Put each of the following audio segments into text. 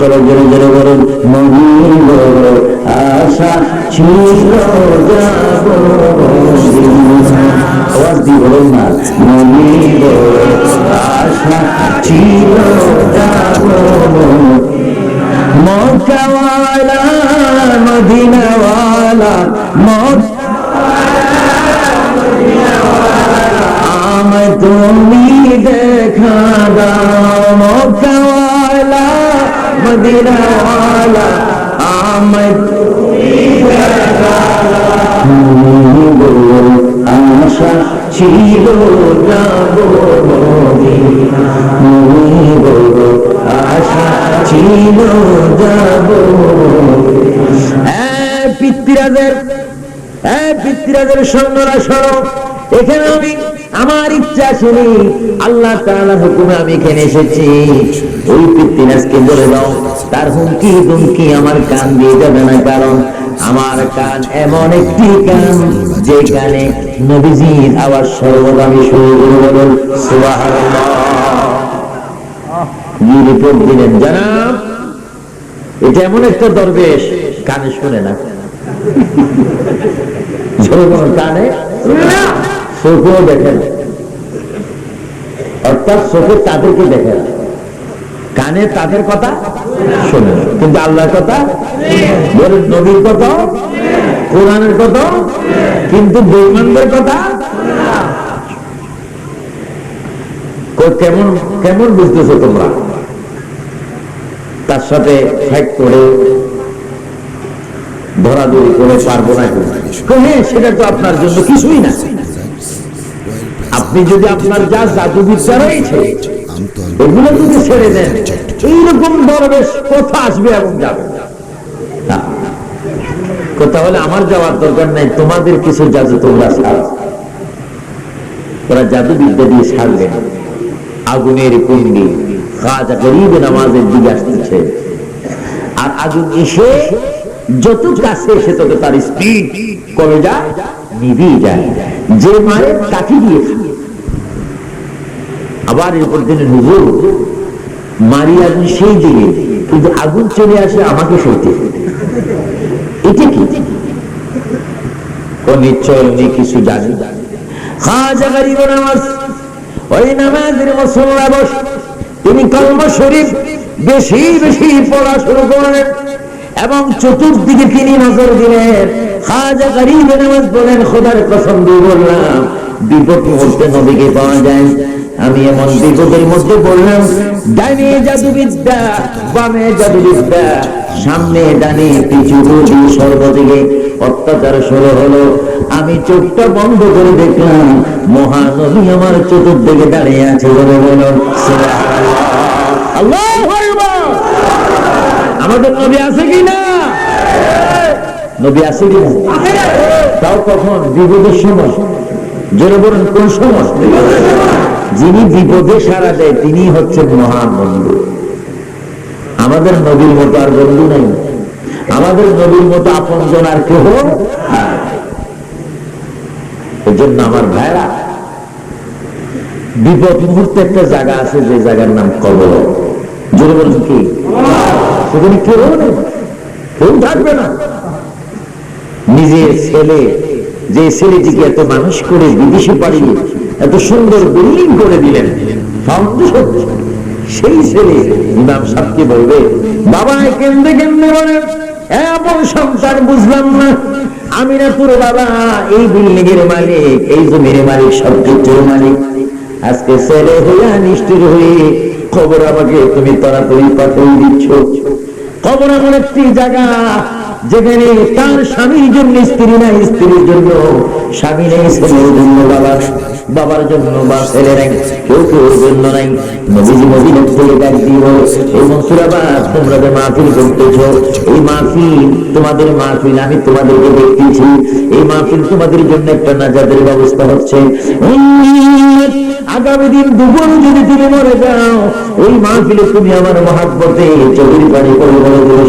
চলো জোরে জোরে বলুন বড় আশা। আওয়াজ দিয়ে বলুন না মনির আশা ছিল মদিনাওয়ালা দেখা মদিনাওয়ালা আমায় তুমি আশা ছিল যাব পিতৃরাজের হ্যাঁ পিতৃরাজের সৈন্যরা সরো এখানে আমি আমার ইচ্ছা শুনি, আল্লাহ তাআলা হুকুমে আমি এখানে এসেছি। ওই পিতৃরাজকে বলে দাও, তার হুমকি দুমকি আমার কান দিয়ে যাবে না, কারণ আমার কান এমন একটি কান যে কানে নবীজির আওয়াজ সর্বদা শুরু করে বলুন রিপোর্ট দিলেন, জানাব, এটা এমন একটা দরবেশ, কানে শুনে না। কানে চোখেও দেখে না। অর্থাৎ চোখে তাদেরকে দেখে না। কানে তাদের কথা শোনে না। কিন্তু আল্লাহর কথা নবীর কথা, কোরআনের কথা, কিন্তু বেইমানদের কথা কেমন কেমন বুঝতেছো তোমরা? তার সাথে ফাইট করে ধরাধরি করে পারব না। হ্যাঁ সেটা তো আপনার জন্য কিছুই না। আপনি যদি আপনার যা জাদু বিদ্যা রয়েছে, এগুলো যদি ছেড়ে দেন, এইরকম দরবেশ কোথা আসবে এবং যাবে? না। কোথা হলে আমার যাওয়ার দরকার নাই, তোমাদের কিছু জাদু তোমরা ছাড়ো। ওরা জাদু বিদ্যা দিয়ে না। আগুনের কুন্ডি খাজা গরিব নামাজের দিকে আসতেছে। আর আগুন এসে যত কাছে এসে তত তার স্পিড কমে যায় নিভিয়ে যায়। যে মায়ের কাঠি দিয়েছে। আবার এরপর দিনে হুজুর, মারি আগুন সেই দিকে, কিন্তু আগুন চলে আসে আমাকে সইতে। এটা কি? নিশ্চয় উনি কিছু জানি তিনি শরীফ বেশি বেশি পড়া শুরু করলেন এবং চতুর্দিকে তিনি নজর দিলেন। খাজা গরিব নামাজ বলেন, খোদার কসম দিয়ে বললাম বিপদ মুহূর্তে নদীকে পাওয়া যায়? আমি এমন বিপদের মধ্যে বললাম ডানে জাদুবিদ্যা, বামে জাদুবিদ্যা, সামনে ডানে পিছু পিছু সর্বদিকে। অত্যাচার শুরু হলো। আমি চোখটা বন্ধ করে দেখলাম, মহানবী আমার চতুর্দিকে দাঁড়িয়ে আছে বলে বলুন আল্লাহ আমাদের নবী আছে কি না? নবী আছে কি না তাও কখন? বিপদের সময়। জোরে বলুন, কোন সময়? যিনি বিপদে সারা দেয় তিনি হচ্ছেন মহান বন্ধু। আমাদের নবীর মতো আর বন্ধু নাই। আমাদের নবীর মতো আপন জন আর কেহ। এই জন্য আমার ভাইরা, বিপদ মুহূর্তে একটা জায়গা আছে, যে জায়গার নাম কবর। জোরে বলুন কি? সেখানে কেউ নেই। কেউ থাকবে না। নিজের ছেলে, যে ছেলেটিকে এত মানুষ করে বিদেশে পাঠিয়ে এত সুন্দর বিল্ডিং করে দিলেন সেই ছেলে ইমাম সাহেবকে বলবে, বাবা কেন্দ্রে কেন্দ্রে বলেন এমন সন্তান, বুঝলাম না। আমি না পুরো বাবা, এই বিল্ডিং এর মালিক, এই জমির মালিক সব মালিক। আজকে ছেলে হইয়া নিষ্ঠুর হয়ে খবর আমাকে তুমি তাড়াতাড়ি পাঠিয়ে দিচ্ছ। খবর এমন একটি জায়গা যেখানে তার স্বামীর জন্য স্ত্রী নাই, স্ত্রীর জন্য স্বামী নেই ছেলের জন্য বাবা, বাবার জন্য বা ছেলে নাই, কেউ কেউ জন্য নাই। নবীজি মদিনের থেকে ডাক দিব এই মনসুরাবাদ তোমরা যে মাহফিল করতেছ, এই মাহফিল তোমাদের মাহফিল, আমি তোমাদেরকে দেখতেছি। এই মাহফিল তোমাদের জন্য একটা নাজাদের ব্যবস্থা হচ্ছে। আগামী দিন দুপুর যদি তুমি মরে যাও, ওই মাহফিলে তুমি আমার মহাব্বতে চোখের পানি করে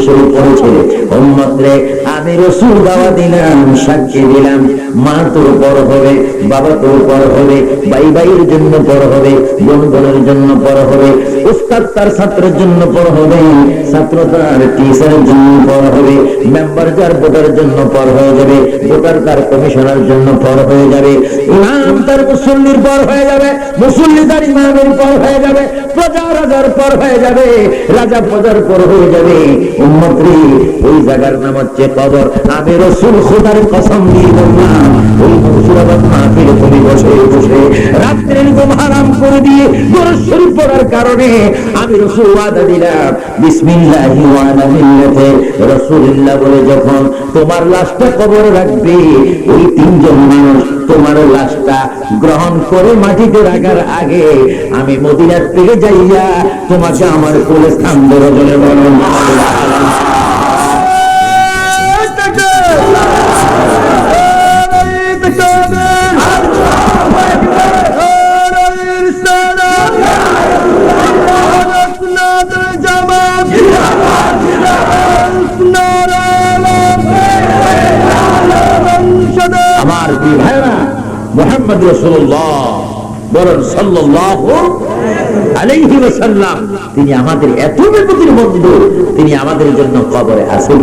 শরীর পড়েছে উম্মত আমি রসুল দাওয়া দিলাম, সাক্ষী দিলাম। মা তোর পর হবে, বাবা তোর পর হবে ভাই ভাইয়ের জন্য পর হবে বোন বোনের জন্য পর হবে, উস্তাদ তার ছাত্রের জন্য পর হবে, ছাত্র তার টিচারের জন্য পর হবে মেম্বার যার ভোটার জন্য পর হয়ে যাবে ভোটার তার কমিশনার জন্য পর হয়ে যাবে ইমাম তার মুসল্লির পর হয়ে যাবে মুসল্লি তার ইমামের পর হয়ে যাবে, প্রজা রাজার পর হয়ে যাবে, রাজা প্রজার পর হয়ে যাবে। উন্মত্রী ওই জায়গার নাম হচ্ছে কবর আমি রসুল খোদার কসম দিয়ে বললাম, ওই মুসুরাবাদ মাহফিল তুমি বসে বসে করে দিয়ে দরুদ শরীফ পড়ার কারণে আমি রসুল ওয়াদা দিলাম, বিসমিল্লাহি ওয়া মিল্লাতে। রাসূলুল্লাহ বলে, যখন তোমার লাশটা কবর রাখবে, ওই তিনজন মানুষ তোমার লাশটা গ্রহণ করে মাটিতে রাখার আগে আমি মদিনার থেকে যাইয়া তোমাকে আমার কোলে স্থান ধরে জলে বলুন আমার দুই ভাইরা মোহাম্মদ রসুল্লাহ আলাইহি ওয়াসাল্লাম, তিনি আমাদের এত বিপদের বন্ধু, তিনি আমাদের জন্য কবরে আছে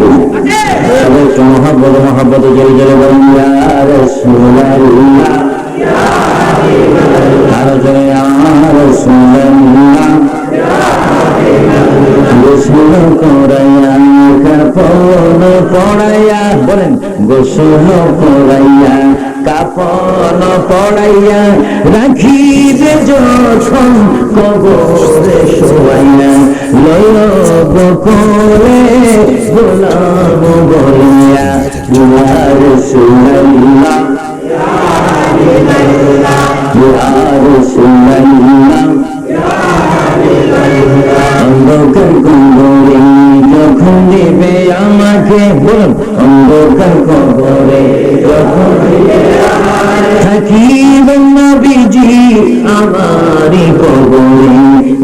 সবাই বলেন, ইয়া রাসূলুল্লাহ কাপন পড়াইয়া রাখিবে যখন কবরে শোয়াইয়া লয় গোকলে গোলাম বলিয়া দুয়ার সুলাইয়া থাকিবেন না বিজি আমারই কবরে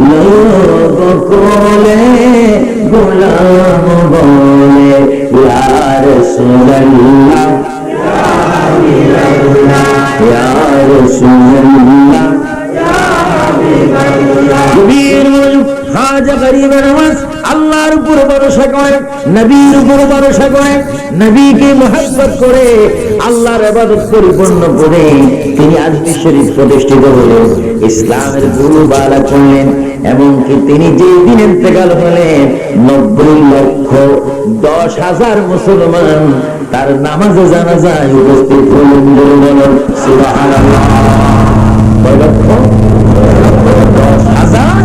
লোক কোলে গোলাম বলে ইয়ার সুল্লাহ ইয়ার গভীর মনোযোগ তিনি ইসলামের গুরু করলেন, এমনকি তিনি যে দিন ইন্তেকাল হলেন, নব্বই লক্ষ দশ হাজার মুসলমান তার নামাজে জানা যায় উপস্থিত হলেন দশ হাজার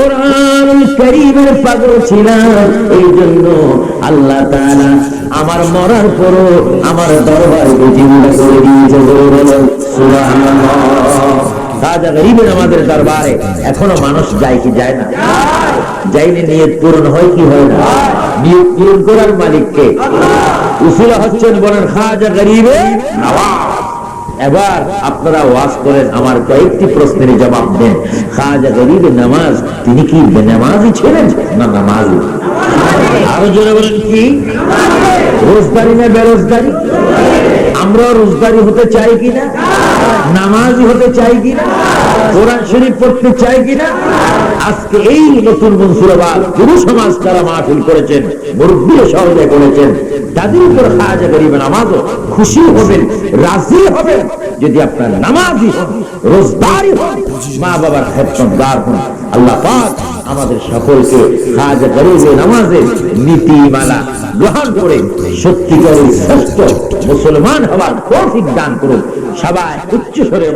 কোরআন করিমের পাগল ছিলাম এই জন্য আল্লাহ আমার মরার পরও আমার দরবার জিন্দা করে দিয়েছে রাজা গরিবের আমাদের দরবারে এখনও মানুষ যায় কি যায় না? যাইলে নিয়ত পূরণ হয় কি হয় না? নিয়ত পূরণ করার মালিককে। উসুলা হচ্ছেন বলেন খাজা গরিবে এবার আপনারা ওয়াজ করেন, আমার কয়েকটি প্রশ্নের জবাব দেন। খাজা গরিব নামাজ, তিনি কি বেনামাজি ছিলেন না নামাজি? আরও জোরে বলেন কি? রোজদারি না বেরোজগারি? আমরা রোজদারি হতে চাই কিনা? নামাজি হতে চাই কিনা? কোরআন শরীফ পড়তে চাই কিনা? আজকে এই নতুন মনসুরাবাদ পুরো সমাজ তারা মাহফিল করেছেন মুরব্বী সহজে করেছেন তাদের উপর সাহায্য করিবেন আমাজও খুশি হবেন, রাজি হবেন, যদি আপনার নামাজি হন রোজগারি হন, মা বাবার খেতদার হন, আল্লাহ পাক আমাদের সকলকে কাজ গরিবে নামাজের নীতিমালা গ্রহণ করে সত্যিকারের শ্রেষ্ঠ মুসলমান হওয়ার তৌফিক দান করুন। সবাই উচ্চ স্বরে